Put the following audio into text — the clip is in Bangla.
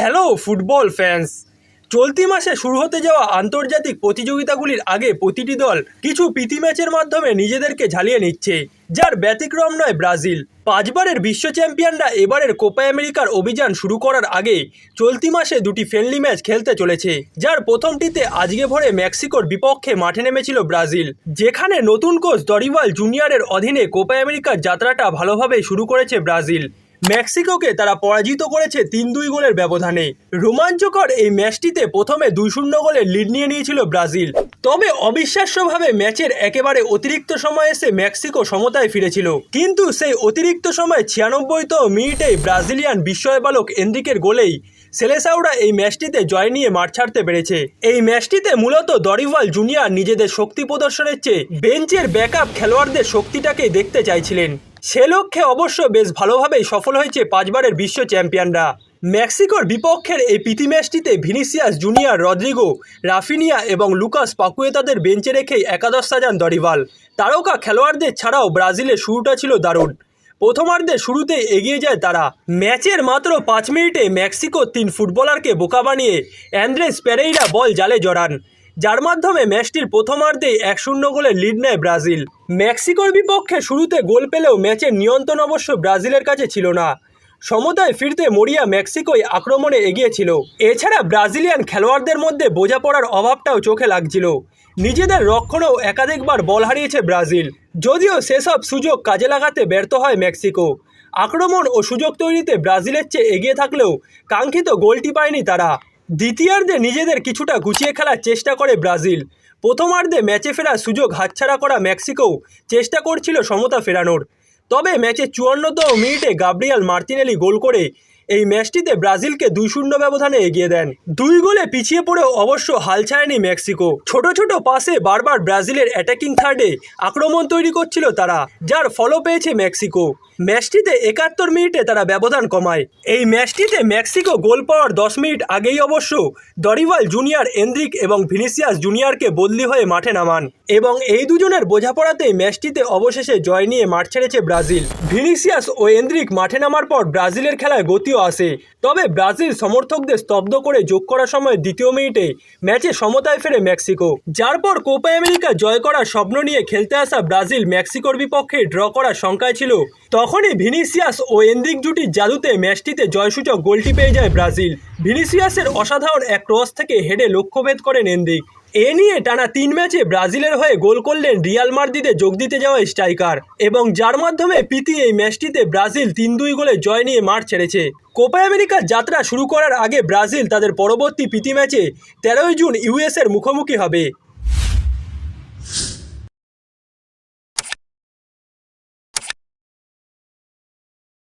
Hello football fans. চলতি মাসে শুরু হতে যাওয়া আন্তর্জাতিক প্রতিযোগিতাগুলির আগে প্রতিটি দল কিছু প্রীতি ম্যাচের মাধ্যমে নিজেদেরকে ঝালিয়ে নিচ্ছে, যার ব্যতিক্রম নয় ব্রাজিল। পাঁচবারের বিশ্ব চ্যাম্পিয়নরা এবারের কোপা আমেরিকার অভিযান শুরু করার আগে চলতি মাসে দুটি ফ্রেন্ডলি ম্যাচ খেলতে চলেছে, যার প্রথমটিতে আজকে ভোরে মেক্সিকোর বিপক্ষে মাঠে নেমেছিল ব্রাজিল, যেখানে নতুন কোচ দরিভাল জুনিয়রের অধীনে কোপা আমেরিকার যাত্রাটা ভালোভাবে শুরু করেছে ব্রাজিল। মেক্সিকোকে তারা পরাজিত করেছে তিন দুই গোলের ব্যবধানে। রোমাঞ্চকর এই ম্যাচটিতে প্রথমে দুই শূন্য গোলের লিড নিয়ে নিয়েছিল ব্রাজিল। তবে অবিশ্বাস্যভাবে ম্যাচের একেবারে অতিরিক্ত সময় এসে মেক্সিকো সমতায় ফিরেছিল। কিন্তু সেই অতিরিক্ত সময় ছিয়ানব্বইতম মিনিটেই ব্রাজিলিয়ান বিস্ময় বালক এন্দ্রিকের গোলেই সেলেসাউরা এই ম্যাচটিতে জয় নিয়ে মাঠ ছাড়তে পেরেছে। এই ম্যাচটিতে মূলত দরিভাল জুনিয়র নিজেদের শক্তি প্রদর্শনের চেয়ে বেঞ্চের ব্যাকআপ খেলোয়াড়দের শক্তিটাকেই দেখতে চাইছিলেন। সে লক্ষ্যে অবশ্য বেশ ভালোভাবেই সফল হয়েছে পাঁচবারের বিশ্ব চ্যাম্পিয়নরা। মেক্সিকোর বিপক্ষের এই প্রীতি ম্যাচটিতে ভিনিসিয়াস জুনিয়র রদ্রিগো, রাফিনিয়া এবং লুকাস পাকুয়েতাদের বেঞ্চে রেখেই একাদশ সাজান দরিভাল। তারকা খেলোয়াড়দের ছাড়াও ব্রাজিলের শুরুটা ছিল দারুণ। প্রথমার্ধে শুরুতেই এগিয়ে যায় তারা। ম্যাচের মাত্র পাঁচ মিনিটে মেক্সিকো তিন ফুটবলারকে বোকা বানিয়ে অ্যান্ড্রেস পেরেইরা বল জালে জড়ান। যার মাধ্যমে ম্যাচটির প্রথমার্ধেই এক শূন্য গোলে লিড নেয় ব্রাজিল। মেক্সিকোর বিপক্ষে শুরুতে গোল পেলেও ম্যাচের নিয়ন্ত্রণ অবশ্য ব্রাজিলের কাছে ছিল না। সমতায় ফিরতে মরিয়া মেক্সিকোই আক্রমণে এগিয়েছিল। এছাড়া ব্রাজিলিয়ান খেলোয়াড়দের মধ্যে বোঝাপড়ার অভাবটাও চোখে লাগছিল। নিজেদের রক্ষণেও একাধিকবার বল হারিয়েছে ব্রাজিল। যদিও সেসব সুযোগ কাজে লাগাতে ব্যর্থ হয় মেক্সিকো। আক্রমণ ও সুযোগ তৈরিতে ব্রাজিলের চেয়ে এগিয়ে থাকলেও কাঙ্ক্ষিত গোলটি পায়নি তারা। দ্বিতীয়ার্ধে নিজেদের কিছুটা গুছিয়ে খেলার চেষ্টা করে ব্রাজিল। প্রথমার্ধে ম্যাচে ফেরার সুযোগ হাতছাড়া করা মেক্সিকোও চেষ্টা করছিল সমতা ফেরানোর। তবে ম্যাচে চুয়ান্নতম মিনিটে গাব্রিয়াল মার্তিনেলি গোল করে এই ম্যাচটিতে ব্রাজিলকে দুই শূন্য ব্যবধানে এগিয়ে দেন। দুই গোলে পিছিয়ে পড়েও অবশ্য হাল ছাড়েনি মেক্সিকো। ছোট ছোট পাসে বারবার ব্রাজিলের অ্যাটাকিং থার্ডে আক্রমণ তৈরি করছিল তারা, যার ফলও পেয়েছে মেক্সিকো। ম্যাচটিতে একাত্তর মিনিটে তারা ব্যবধান কমায়। এই ম্যাচটিতে মেক্সিকো গোল পাওয়ার দশ মিনিট আগেই অবশ্য দরিভাল জুনিয়র এন্দ্রিক এবং ভিনিসিয়াস জুনিয়রকে বদলি হয়ে মাঠে নামান। এবং এই দুজনের বোঝাপড়াতেই ম্যাচটিতে অবশেষে জয় নিয়ে মাঠ ছেড়েছে ব্রাজিল। ভিনিসিয়াস ও এন্দ্রিক মাঠে নামার পর ব্রাজিলের খেলায় গতিও আসে। তবে ব্রাজিল সমর্থকদের স্তব্ধ করে যোগ করার সময় দ্বিতীয় মিনিটে ম্যাচে সমতায় ফেরে মেক্সিকো। যার পর কোপা আমেরিকা জয় করার স্বপ্ন নিয়ে খেলতে আসা ব্রাজিল মেক্সিকোর বিপক্ষে ড্র করার শঙ্কায় ছিল। তখনই ভিনিসিয়াস ও এন্দ্রিক জুটির জাদুতে ম্যাচটিতে জয়সূচক গোলটি পেয়ে যায় ব্রাজিল। ভিনিসিয়াসের অসাধারণ এক ক্রস থেকে হেডে লক্ষ্যভেদ করেন এন্দ্রিক এ নিয়ে টানা তিন ম্যাচে ব্রাজিলের হয়ে গোল করলেন রিয়াল মার্দিতে যোগ দিতে যাওয়া স্ট্রাইকার এবং যার মাধ্যমে পিতি এই ম্যাচটিতে ব্রাজিল তিন দুই গোলে জয় নিয়ে মাঠ ছেড়েছে। কোপা আমেরিকার যাত্রা শুরু করার আগে ব্রাজিল তাদের পরবর্তী পিতি ম্যাচে তেরোই জুন ইউএসের মুখোমুখি হবে।